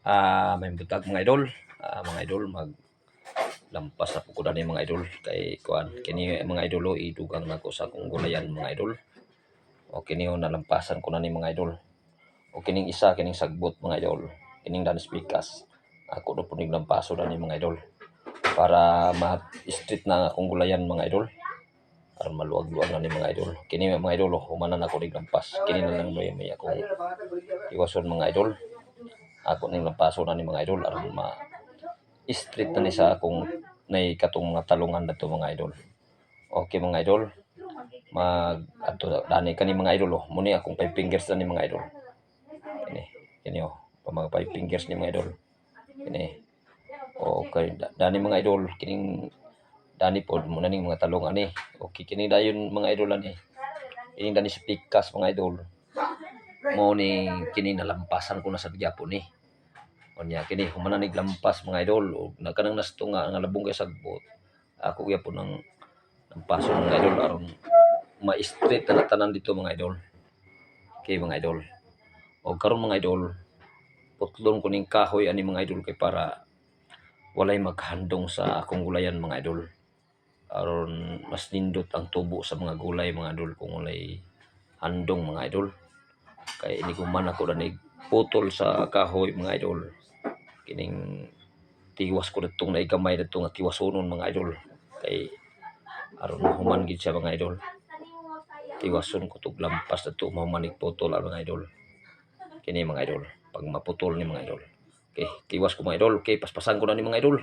Ah, may butag mga idol. Ah, mga idol mag lampas na na ni mga idol kay kuan kini mga idol o idugang na ko sa akong gulayan mga idol. O kini o nalampasan ko na ni mga idol. O kining isa kining sagbot mga idol. Kining danis pikas. Ako na po niglampaso na ni mga idol. Para ma-street na akong gulayan mga idol. Para maluwag-luwag na ni mga idol. Kini mga idol, oh, humanan ako niglampas. Kini na lang may, may akong iwason mga idol. Ako ning lampaso na ni mga idol aron ma street na ni sa akong nay katong mga talungan na to mga idol. Okay mga idol. Mag ato dani kani mga idol oh. Muni akong five fingers na ni mga idol. Kini kini oh. Mga five fingers ni mga idol. Kini. Okay, da- dani mga idol kining dani pod muna ning mga talungan ni. Okay kini dayon mga idol ani. Kining dani sa pikas mga idol mo ni kini nalampasan ko na sa Gyapon ni. Unya kini humana nig lampas mga idol ug nagkanang nasto nga nga labong kay sagbot. Ako gyapon ng lampason mga idol aron ma-straight na tanan dito mga idol. Okay mga idol. O karon mga idol putlon ko ning kahoy ani mga idol kay para walay maghandong sa akong gulayan mga idol. Aron mas nindot ang tubo sa mga gulay mga idol kung walay handong mga idol kay ini man ako na putol sa kahoy mga idol. Kining tiwas ko ditong naigamay dito nga tiwasonon mga idol. Kay aron mahuman gid siya mga idol. Tiwason ko tug lampas dito mahumanig putol ang mga idol. Kini mga idol pag maputol ni mga idol. Okay tiwas ko mga idol okay paspasan ko na ni mga idol